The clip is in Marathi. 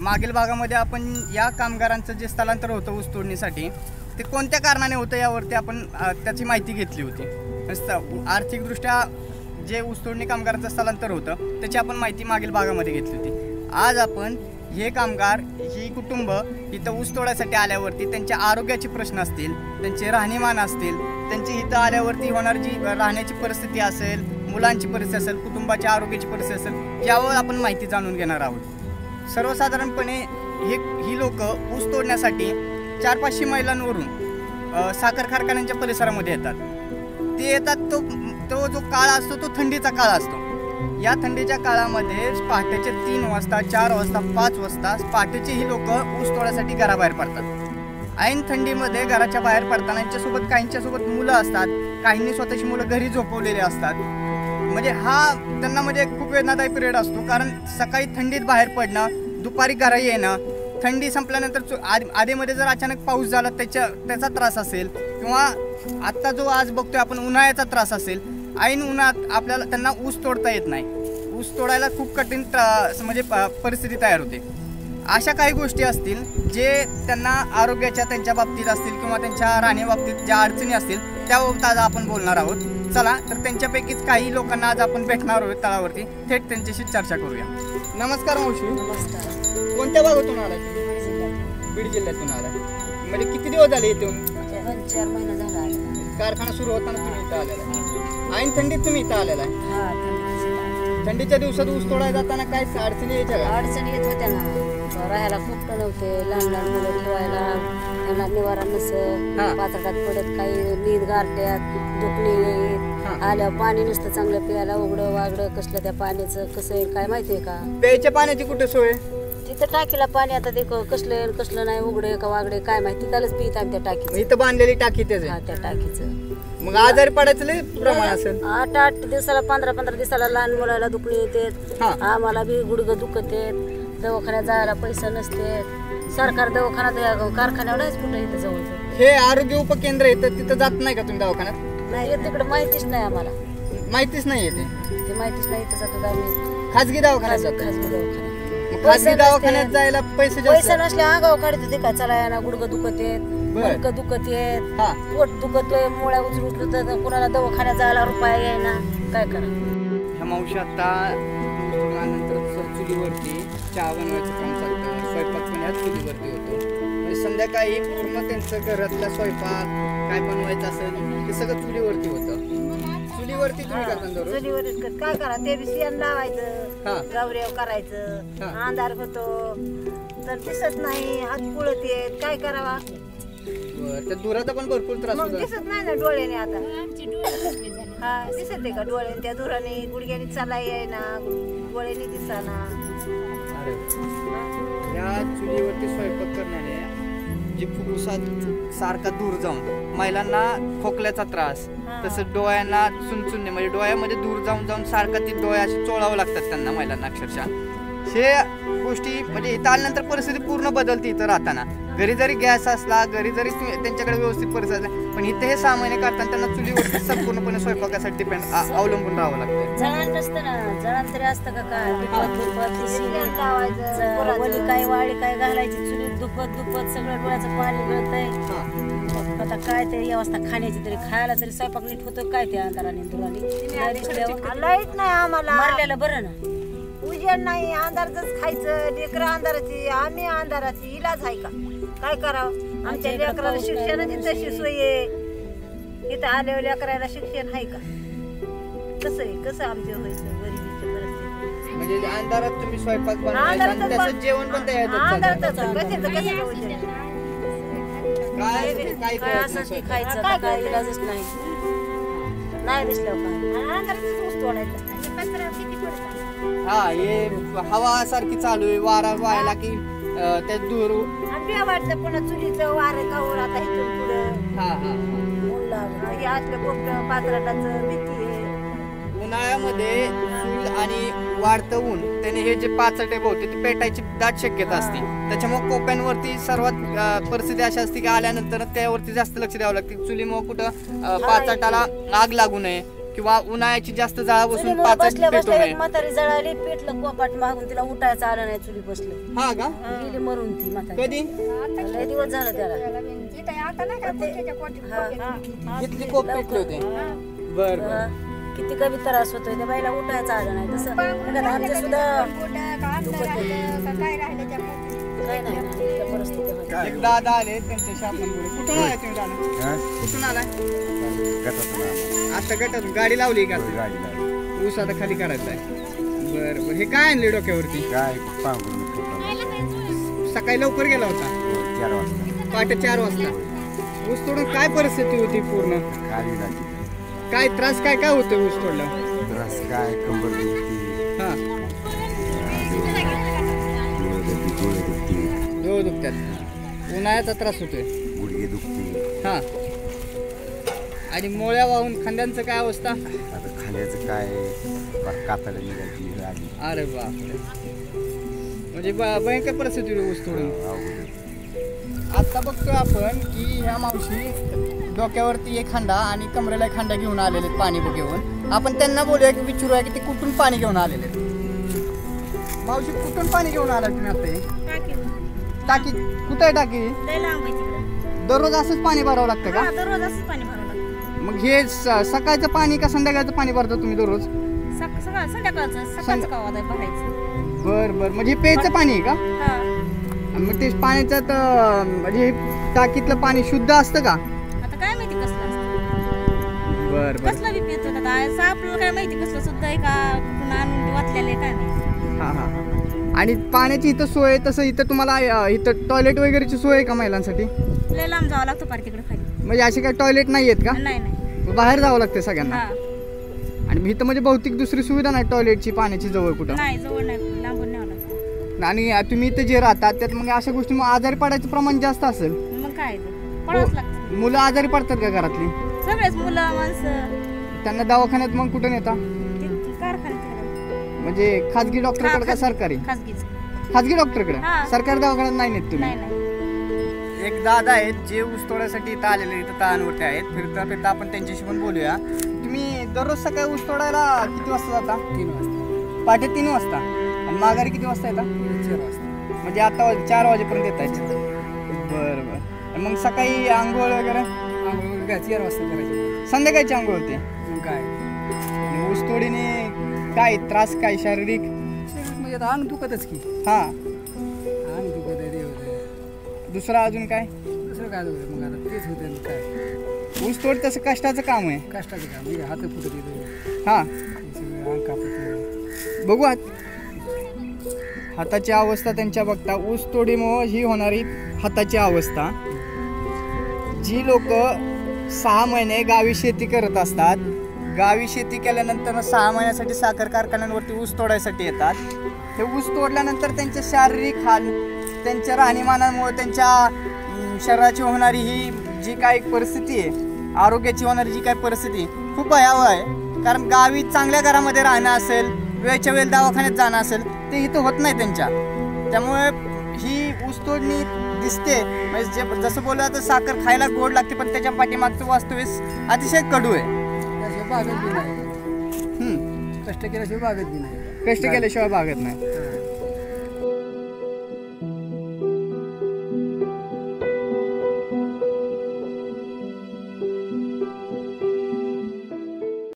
मागील भागामध्ये आपण या कामगारांचं जे स्थलांतर होतं ऊस तोडणीसाठी ते कोणत्या कारणाने होतं यावरती आपण त्याची माहिती घेतली होती. आर्थिकदृष्ट्या जे ऊसतोडणी कामगारांचं स्थलांतर होतं त्याची आपण माहिती मागील भागामध्ये घेतली होती. आज आपण हे कामगार ही कुटुंब इथं ऊस तोडायसाठी आल्यावरती त्यांच्या आरोग्याचे प्रश्न असतील त्यांचे राहणीमान असतील त्यांची इथं आल्यावरती होणार जी राहण्याची परिस्थिती असेल मुलांची परिस्थिती असेल कुटुंबाच्या आरोग्याची परिस्थिती असेल यावर आपण माहिती जाणून घेणार आहोत. सर्वसाधारणपणे हे ही लोक ऊस तोडण्यासाठी चार पाचशे मैलांवरून साखर कारखान्यांच्या परिसरामध्ये येतात. ते येतात तो तो जो काळ असतो तो थंडीचा काळ असतो. या थंडीच्या काळामध्ये पहाटेचे तीन वाजता चार वाजता पाच वाजता पहाटेचे ही लोक ऊस तोडण्यासाठी घराबाहेर पडतात. ऐन थंडीमध्ये घराच्या बाहेर पडताना यांच्यासोबत काहींच्यासोबत मुलं असतात काहींनी स्वतःची मुलं घरी झोपवलेली असतात. म्हणजे हा त्यांना म्हणजे खूप वेदनादायी पिरियड असतो. कारण सकाळी थंडीत बाहेर पडणं दुपारी घरा येणं थंडी संपल्यानंतर आधी आधीमध्ये जर अचानक पाऊस झाला त्याच्या त्याचा त्रास असेल किंवा आत्ता जो आज बघतोय आपण उन्हाळ्याचा त्रास असेल ऐन उन्हात आपल्याला त्यांना ऊस तोडता येत नाही. ऊस तोडायला खूप कठीण त्रा- म्हणजे प- परिस्थिती तयार होते. अशा काही गोष्टी असतील जे त्यांना आरोग्याच्या त्यांच्या बाबतीत असतील किंवा त्यांच्या राहण्याबाबतीत ज्या अडचणी असतील त्याबाबत आज आपण बोलणार आहोत. चला तर त्यांच्यापैकीच काही लोकांना आज आपण भेटणार आहोत तळावरती. थेट त्यांच्याशी चर्चा करूया. नमस्कार मावशी. नमस्कार. कोणत्या भागातून जिल्ह्यात बीड जिल्ह्यातून आलाय. म्हणजे किती दिवस झाले इथून? चार महिना झाला. कारखाना सुरू होताना तुम्ही इथं आलेला आहे. ऐन थंडीत तुम्ही इथं आलेला आहे. हा. थंडीच्या दिवसात ऊस तोडायला जाताना काय अडचणी यायच्या अडचणी येत होत्या ना. राहायला खूप नव्हते लहान लहान मुलं ठेवायला त्यांना निवारा हा. नसं पात्राटात पडत काही नीट गारट्यात दुखणे. आल्यावर पाणी नसतं चांगलं प्यायला उघडं वागडं कसलं त्या पाण्याचं कसं आहे काय माहितीये का? प्यायच्या पाण्याची कुठे सोय? तिथं टाकीला पाणी आता ते कसलं आहे, कसलं नाही उघडे का वागडे काय माहिती. त्यालाच पित आम्ही त्या टाकीचं. इथं बांधलेली टाकी त्याच. हा त्या टाकीचं. मग आजारी पडायचं लय प्रमाण असेल. आठ आठ दिवसाला पंधरा पंधरा दिवसाला लहान मुलाला दुखणे येते. आम्हाला बी गुडघं दुखत आहेत. दवाखान्यात जायला पैसे नसते. सरकार दवाखान्यात कारखान्यावर नाहीच कुठं इथं जवळचं हे आरोग्य उपकेंद्र येतं तिथं जात नाही का तुम्ही दवाखान्यात? नाही हे तिकडं माहितीच नाही आम्हाला. माहितीच नाही येते ते. माहितीच नाही इथं जातो आम्ही. खाजगी दवाखान्यात खाजगी जातो. खाजगी दवाखान्यात. मग पैसे खाजगी दवाखान्यात नसते. जायला पैसे जास्त. पैसे नसले आगाव काढत होते काय चला ना गुडघं दुखत आहेत बर. मणकं दुखत आहेत हा. पोट दुखतोय मुळ्या उचलू तर कुणाला दवाखान्यात जायला रुपया येईना. काय करा? ह्या मावशी आता नंतर चुलीवरती चहा बनवायचं काम स्वयंपाक पण ह्याच चुलीवरती होतो. म्हणजे संध्याकाळी पूर्ण त्यांचं घरातला स्वयंपाक काय बनवायचं असेल ते सगळं चुलीवरती होतं. चुलीवरती तुम्ही करता ना दररोज? चुलीवर काय करा ते बी शेण लावायचं गवरेव करायचं हा. अंधार होतो. तर दिसत नाही हात पुळत येत काय करावा? बरं त्या धुराचा पण भरपूर त्रास मग होतो. दिसत नाही ना डोळ्याने आता. हा दिसत आहे का डोळ्याने त्या धुराने गुडघ्याने चाला येईना डोळ्याने दिसाना. अरे. या चुलीवरती स्वयंपाक करण्याने जे फुफ्फुसात सारखा दूर जाऊन महिलांना खोकल्याचा त्रास. तसं डोळ्यांना चुनचुन्ने म्हणजे डोळ्यामध्ये दूर जाऊन जाऊन सारखा ती डोळे असे चोळावं लागतात त्यांना महिलांना अक्षरशः हे गोष्टी म्हणजे इथं आल्यानंतर परिस्थिती पूर्ण बदलते इथं राहताना घरी जरी गॅस असला घरी जरी त्यांच्याकडे व्यवस्थित परिस्थिती असला पण इथे हे सहा महिने करताना त्यांना चुलीवरती संपूर्णपणे स्वयंपाकासाठी डिपेंड अवलंबून राहावं लागतं. जळण नसतं ना जळण तरी असतं का काय? दुपत दुपत. वली काय वाळी काय घालायची चुलीत दुपत दुपत सगळं डोळ्याचं पाणी गळतंय हां आता काय ते व्यवस्था खाण्याची तरी खायला तरी स्वयंपाक नीट होतो काय ते अंधाराने दिसल्यावर लाइट नाही आम्हाला. मारलेलं बरं ना. उजेड नाही अंधारातच खायचं लेकरं अंधाराची आम्ही अंधाराची इलाज आहे का? काय करावं? आमच्या लेकराला शिक्षणाची पाऊस तशी. सोय आहे. इथं आल्यावर लेकराला शिक्षण आहे का? कसं आहे? कसं आमच्या व्हायचं? गरिबीची परिस्थिती. म्हणजे अंधारात तुम्ही स्वयंपाक बनवायचा आणि अंधारातच त्याचं जेवण पण तयार होतं. अंधारातच सगळं. कशाचं कशाचं उजेड काय काय असं ते स्वयंपाक. खायचं? काय आता काय करते? इलाजच नाही. नाही दिसल्यावर काय आणि अंधारातच ऊस तोडायचा. हा हे हवा सारखी चालू आहे. वारा व्हायला की अं, त्या दूर बी वाटतं पुन्हा चुलीचं वारं काऊर आता इथून पुढं? हा हा हा. ऊन लागलं हे असलं कोपटं पात्राटाचं भीती आहे. उन्हाळ्यामध्ये चूल आणि वाढतं ऊन त्याने हे जे पाचटे होते ते पेटायची दाट शक्यता असते. त्याच्यामुळे कोप्यांवरती सर्वात अं, परिस्थिती अशी असते की आल्यानंतर त्यावरती जास्त लक्ष द्यावं लागते. चुलीमुळे कुठं अं, पाचटाला आग लागू नये. किंवा उन्हाळ्याची जास्त जाळा बसून चुलीमुळे पाचट बसल्या पेटू बसल्या नये एक म्हातारी जळाली पेटलं कोपाट मागून तिला उठायचं आलं नाही चुली बसलं. हा का? गेली मरून ती म्हातारी. कधी? लय दिवस झालं त्याला. हा, हा. किती कोप पेटले होते. बर बर. हा. किती कमी त्रास होतोय त्या बाईला उठायचं आलं नाही. तसं एखादं आमचं सुद्धा. काय नाही. एक दादा आले त्यांच्याशी आपण बोलू. कुठून आलाय तुम्ही दादा? कुठून आलाय? आता गटात गाडी लावली का? ऊस आता खाली काढायचा आहे बर बर. हे काय आणले डोक्यावरती? काय सकाळी लवकर गेला होता? चार वाजता. पहाटे चार वाजता. ऊस तोडून काय परिस्थिती होती पूर्ण? खाली काय त्रास काय काय होतं ऊस तोडलं? त्रास काय कंबर दुखती. हा. डोळे दुखतात. उन्हाळ्याचा त्रास होतोय. गुडघे दुखती हा. आणि मोळ्या वाहून खांद्यांचं काय अवस्था? आता खाण्याचं काय? कातडं निघायची अरे बापरे. म्हणजे ब- भयंकर परिस्थिती होती ऊस तोडून. अवघड. आता बघतोय आपण की ह्या मावशी डोक्यावरती एक खांदा आणि कमरेला एक खांदा घेऊन आलेले आहेत पाणी घेऊन. आपण त्यांना बोलूया की विचारूया की ते कुठून पाणी घेऊन आलेले आहेत? मावशी कुठून पाणी घेऊन आला तुम्ही आता हे? टाकी कुठे आहे टाकी? दररोज असंच पाणी भरावं लागतं का? दररोज असंच पाणी भरावं लागतं. मग हे स- सकाळचं पाणी का संध्याकाळचं पाणी भरता तुम्ही दररोज? सक- सकाळ संध्याकाळचं सकाळचं का वाजता भरायचं. बर बर. म्हणजे हे प्यायचं पाणी आहे का? हा. आणि मग ते पाण्याचं तर म्हणजे हे टाकीतलं पाणी शुद्ध असतं का? आता काय माहिती कसलं असतं? बर बर. कसलं बी पित होता. आता आपल्याला काय माहिती कसलं सुद्धा आहे का? कुठून आणून वाचलेलं आहे काय माहिती? हा हा. आणि पाण्याची इथं सोय आहे तसं इथं तुम्हाला अं, इथं टॉयलेट वगैरेची सोय आहे का महिलांसाठी? लय लांब जावं लागतं पार तिकडे खाली. म्हणजे असे काही टॉयलेट नाही आहेत का? नाही नाही. बाहेर जावं लागतं सगळ्यांना? हा. आणि इथं म्हणजे बहुतेक दुसरी सुविधा नाही टॉयलेटची पाण्याची जवळ कुठं? नाही जवळ नाही लांबून न्यावं लागतं. आणि तुम्ही इथं जे राहतात त्यात मग अशा गोष्टी मग आजारी पडायचं प्रमाण जास्त असेल? मग काय ते? पडावंच लागतं. मुलं आजारी पडतात का घरातली? सगळेच मुलं माणसं. त्यांना दवाखान्यात मग कुठं नेता? ते कारखान्यात. म्हणजे खाजगी डॉक्टरकडे का सरकारी? खाजगीच. खाजगी डॉक्टरकडे हा. सरकारी दवाखान्यात नाही नेत तुम्ही? नाही नाही. एक दादा आहेत जे ऊस तोडायसाठी इथं आलेले इथं तळांवरती आहेत. फिरता फिरता आपण त्यांच्याशी पण बोलूया. तुम्ही दररोज सकाळी ऊस तोडायला किती वाजता जाता? तीन वाजता. पहाटे तीन वाजता. आणि माघारी किती वाजता येतात चार वाजता. म्हणजे आता वाज- चार वाजेपर्यंत येत आहेत बरं बरं. मग सकाळी आंघोळ वगैरे? आंघोळ काय चार वाजता करायची. संध्याकाळची आंघोळ होते. काय? ऊस तोडीने काय त्रास काय शारीरिक? म्हणजे आता अंग दुखतच की. हा. अंग दुखत आहे ते होतं दुसरा अजून काय? दुसरं काय दुखत मग आता तेच होतं आणि काय? ऊस तोड तसं कष्टाचं काम आहे. कष्टाचं काम म्हणजे हात फुटत येतो हा. सगळं अंग कापत बघू आत. हाताची अवस्था त्यांच्या बघता. ऊस तोडीमुळं ही होणारी हाताची अवस्था. जी लोक सहा महिने गावी शेती करत असतात गावी शेती केल्यानंतर सहा महिन्यासाठी साखर कारखान्यांवरती ऊस तोडायसाठी येतात. हे ऊस तोडल्यानंतर त्यांचे शारीरिक हाल त्यांच्या राहणीमानामुळे त्यांच्या शरीराची होणारी ही जी काही परिस्थिती आहे आरोग्याची होणारी जी काही परिस्थिती खूप भयावह आहे. कारण गावी चांगल्या घरामध्ये राहणं असेल वेळच्या वेळ दवाखान्यात जाणं असेल ते इथं होत नाही त्यांच्या. त्यामुळे ही ऊसतोडणी दिसते. म्हणजे जे जसं बोललं तर साखर खायला गोड लागते पण त्याच्या पाठीमागचं वास्तव्य अतिशय कडू आहे. बागत बी नाही. कष्ट केल्याशिवाय बागत बी नाही. कष्ट केल्याशिवाय भागत नाही.